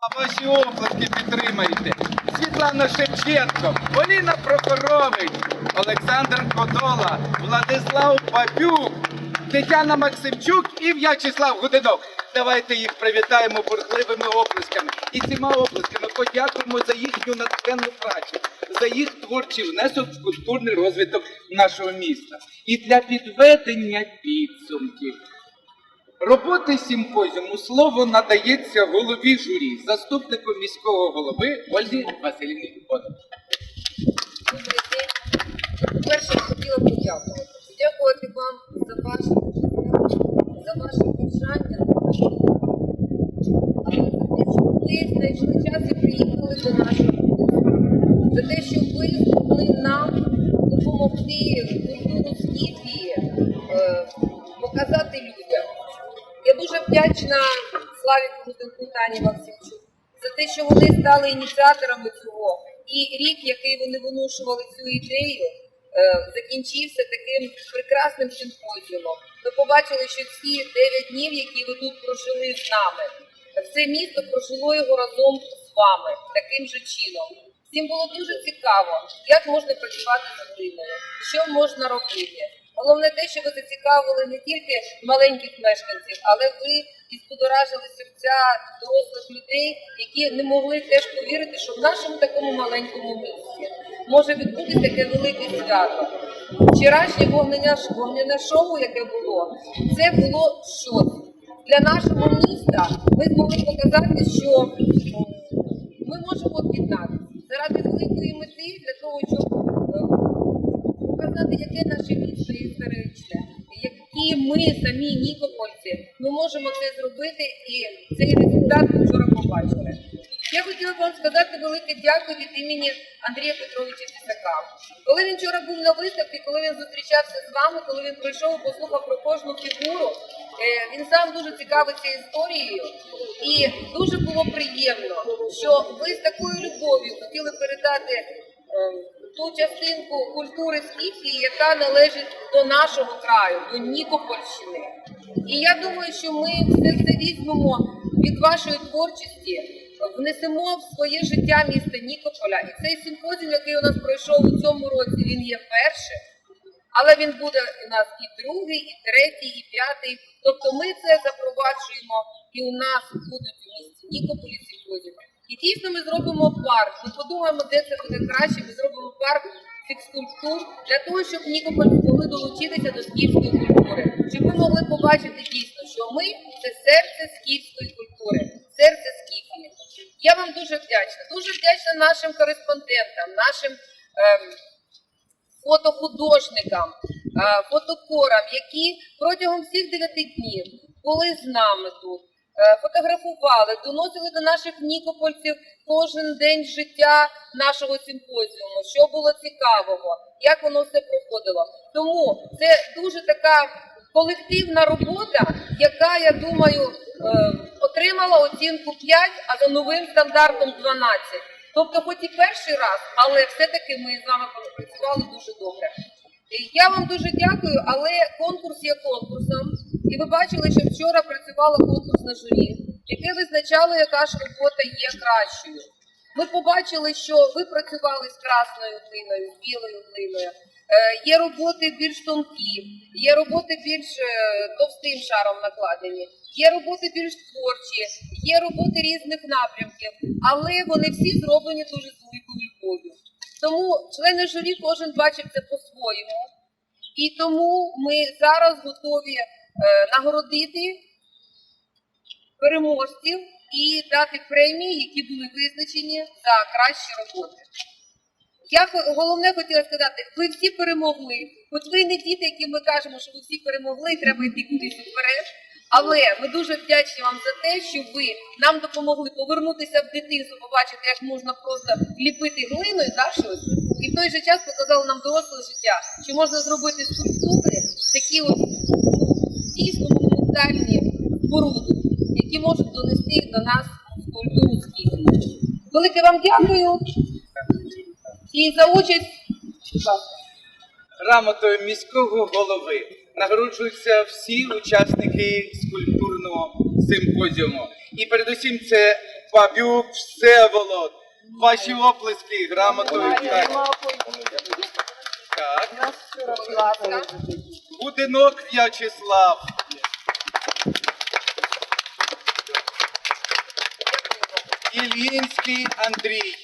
А ваші оплески підтримайте. Світлана Шевченко, Поліна Прохорович, Олександр Кодола, Владислав Бабюк, Тетяна Максимчук і В'ячеслав Гудинок. Давайте їх привітаємо бурхливими оплесками. І цими оплесками подякуємо за їхню натхненну працю, за їх творчий внесок в культурний розвиток нашого міста. І для підведення підсумків. Роботи симпозіуму слово надається голові журі, заступнику міського голови Ользі Васильівні Бодак. Добрий день. Перше хотіла подякувати. Подякувати вам за ваше за ваше бажання. Ви знайшли час і приїхали до нашого. За те, що ви змогли нам допомогти вдячна Славі Крутенку Тані Максимчук за те, що вони стали ініціаторами цього. І рік, який вони виношували цю ідею, е, закінчився таким прекрасним симпозіумом. Ми побачили, що ці 9 днів, які ви тут прожили з нами, все місто прожило його разом з вами таким же чином. Всім було дуже цікаво, як можна працювати з глиною, що можна робити. Головне те, що ви зацікавили не тільки маленьких мешканців, але ви і сподоражили серця дорослих людей, які не могли теж повірити, що в нашому такому маленькому місті може відбутися таке велике свято. Вчорашнє вогнення вогняне шоу, яке було, це було щось. Для нашого міста ми змогли показати, що м, ми можемо об'єднатися заради великої мети для того, щоб е, показати, яке наше місто історичне, які ми самі нікопольці, ми можемо це зробити, і цей результат ми вчора побачили. Я хотіла б вам сказати велике дякую від імені Андрія Петровича Тісака. Коли він вчора був на виставці, коли він зустрічався з вами, коли він прийшов і послухав про кожну фігуру, е, він сам дуже цікавиться історією, і дуже було приємно, що ви з такою любов'ю хотіли передати е, ту частинку культури Скіфії, яка належить до нашого краю, до Нікопольщини. І я думаю, що ми все це візьмемо від вашої творчості, внесемо в своє життя міста Нікополя. І цей симпозіум, який у нас пройшов у цьому році, він є першим. Але він буде у нас і другий, і третій, і п'ятий. Тобто ми це запроваджуємо, і у нас будуть у місті Нікополі симпозіуми. І дійсно ми зробимо парк. Ми подумаємо, де це буде краще. Ми зробимо парк фікскультур для того, щоб Нікополь могли долучитися до скіфської культури, щоб ми могли побачити дійсно, що ми це серце скіфської культури, серце скіфії. Я вам дуже вдячна. Дуже вдячна нашим кореспондентам, нашим ем, фотохудожникам, е, фотокорам, які протягом всіх дев'яти днів були з нами тут, фотографували, доносили до наших нікопольців кожен день життя нашого симпозіуму, що було цікавого, як воно все проходило. Тому це дуже така колективна робота, яка, я думаю, е, отримала оцінку 5, а за новим стандартом 12. Тобто, хоч і перший раз, але все-таки ми з вами попрацювали дуже добре. Я вам дуже дякую, але конкурс є конкурсом. І ви бачили, що вчора працювало конкурсне журі, яке визначало, яка ж робота є кращою. Ми побачили, що ви працювали з красною глиною, білою глиною. Е, Є роботи більш тонкі, є роботи більш е, товстим шаром накладені, є роботи більш творчі, є роботи різних напрямків, але вони всі зроблені дуже з великою любов'ю. Тому члени журі кожен бачить це по-своєму. І тому ми зараз готові нагородити переможців і дати премії, які були визначені за кращі роботи. Я головне хотіла сказати, ви всі перемогли. Хоч ви не діти, які ми кажемо, що ви всі перемогли, треба йти кудись вперед. Але ми дуже вдячні вам за те, що ви нам допомогли повернутися в дитинство, побачити, як можна просто ліпити глиною, да, щось, і в той же час показали нам доросле життя, що можна зробити скульптури, такі от монументальні споруди, які можуть донести до нас культуру скіфії. Велике вам дякую і за участь. Грамотою міського голови нагороджуються всі учасники скульптурного симпозіуму. І передусім це Бабюк Всеволод. Ваші оплески грамотою. Так. так. Будинок В'ячеслав. Ілінський Андрій.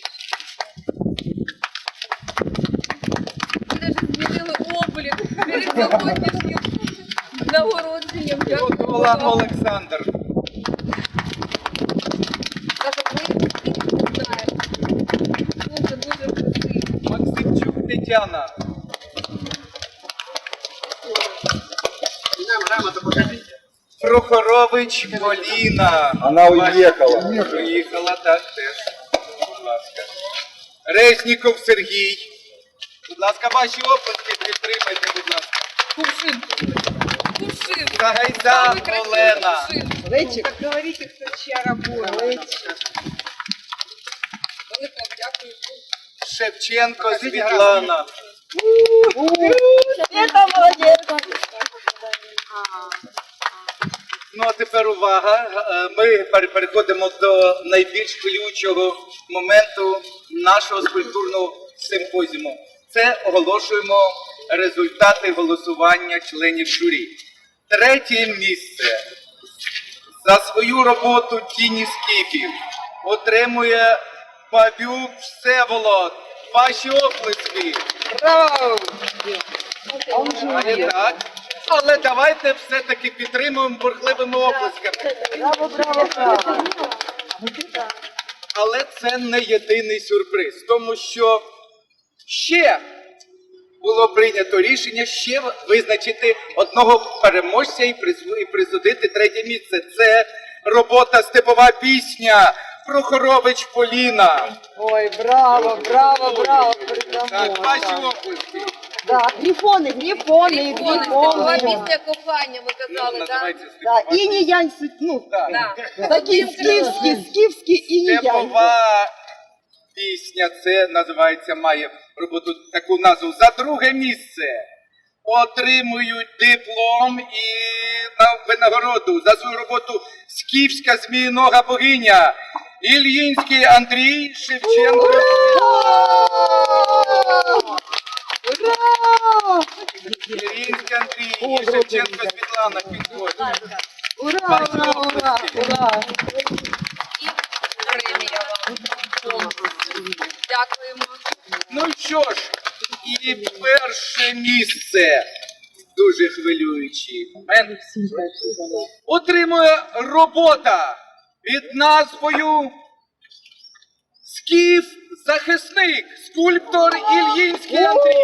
Ми навіть змінили облік перед сьогоднішнім нагородженням. Дякую Кодола вам. Олександр. Каже, ми всіх знаємо. Дуже, Прохорович Поліна. Она уехала. Приїхала так теж. Будь ласка. Резніков Сергій. Будь ласка, ваші оплески підтримайте, будь ласка. Кувшин. Кувшин. Загайда Самый красивый Олена. кувшин. Лечик, говорите, кто чья работа. Велике вам дякую. Шевченко Світлана. Это молодец. Ну а тепер увага. Е, Ми переходимо до найбільш хвилюючого моменту нашого скульптурного симпозіуму. Це оголошуємо результати голосування членів журі. Третє місце за свою роботу тіні скіфів отримує Бабюк Всеволод. Ваші оплески. Браво! А не так. Але давайте все-таки підтримуємо бурхливими оплесками. Браво, браво, браво. Але це не єдиний сюрприз, тому що ще було прийнято рішення ще визначити одного переможця і присудити третє місце. Це робота степова пісня Прохорович Поліна. Ой, браво, браво, браво. Так, ваші оплески. Да, грифоны, грифоны, Ікони, степова грифоны. пісня кохання, ми Ну, казали, так? називається Да, степова. и не янь, ну, Так. Да. такие скифские, скифские и не янь. Степова пісня, це називається, має роботу таку назву. За друге місце отримують диплом і на винагороду за свою роботу скіфська зміїнога богиня. Ільїнський Андрій Шевченко. Ура! Ільїнський Андрій і Шевченко Світлана підходять. Ура, ура, ура, ура. І премія вам. Дякуємо. Ну що ж, і перше місце. Дуже хвилюючий момент. Отримує робота під назвою Скіф захисник, скульптор Ільїнський Андрій.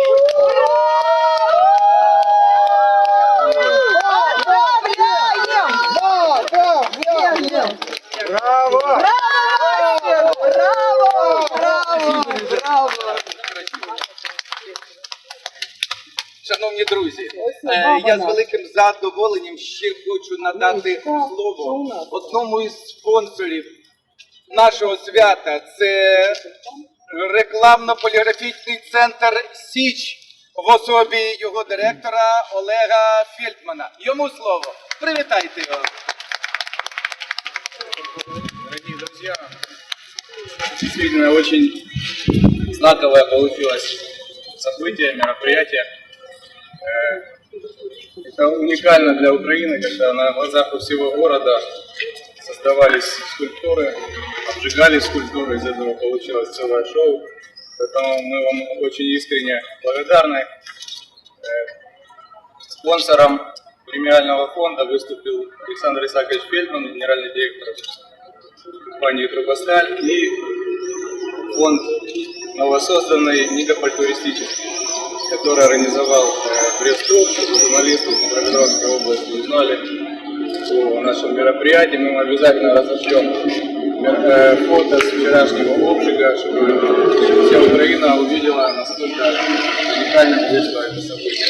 Браво! Браво! Браво! Браво! Браво! Шановні друзі, е, я з великим задоволенням ще хочу надати слово одному із спонсорів нашого свята. Це рекламно-поліграфічний центр Січ в особі його директора Олега Фельдмана. Йому слово. Привітайте його. Дорогие друзья, действительно очень знаковое получилось событие, мероприятие. Э, Это уникально для Украины, когда на глазах у всего города создавались скульптуры, обжигались скульптуры, из этого получилось целое шоу. Поэтому мы вам очень искренне благодарны. Э, Спонсором премиального фонда выступил Александр Исаакович Фельдман, генеральный директор компании «Трубосталь» и фонд новосозданный Никополь туристический, который организовал э, пресс-тур, чтобы журналисты Днепропетровской области узнали о нашем мероприятии. Мы им обязательно разошлем фото с вчерашнего обжига, чтобы вся Украина увидела, насколько уникально вышло это событие.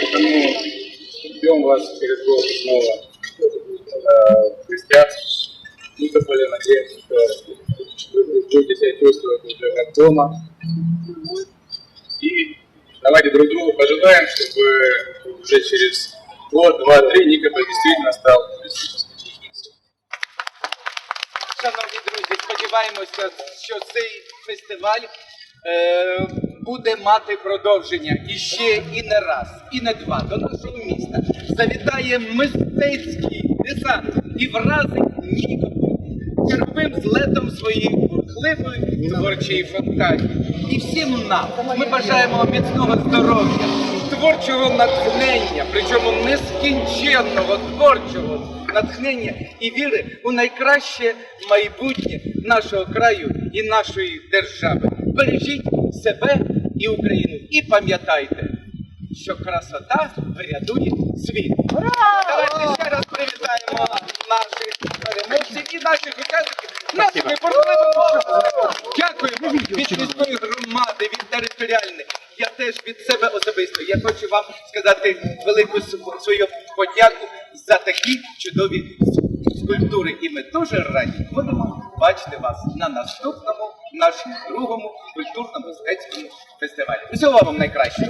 Поэтому ждем вас через год снова э, в гостях в Никополе. Надеемся, что вы будете себя чувствовать уже как дома. И давайте друг другу пожелаем, чтобы уже через год, два, три Никополь действительно стал сподіваємося, що цей фестиваль е, буде мати продовження і ще і не раз, і не два. До нашого міста завітає мистецький десант і вразить нікого черговим злетом своєї бурхливої творчої фантазії. І всім нам ми бажаємо міцного здоров'я, творчого натхнення, причому нескінченного творчого натхнення і віри у найкраще майбутнє нашого краю і нашої держави. Бережіть себе і Україну. І пам'ятайте, що красота врятує світ. Давайте ще раз привітаємо наших переможців і наших учасників. Нашими Дякуємо від міської громади, від територіальної. Я теж від себе особисто. Я хочу вам сказати велику свою подяку за такі чудові скульптури. І ми дуже раді будемо бачити вас на наступному нашому другому культурно-мистецькому фестивалі. Усього вам найкращого.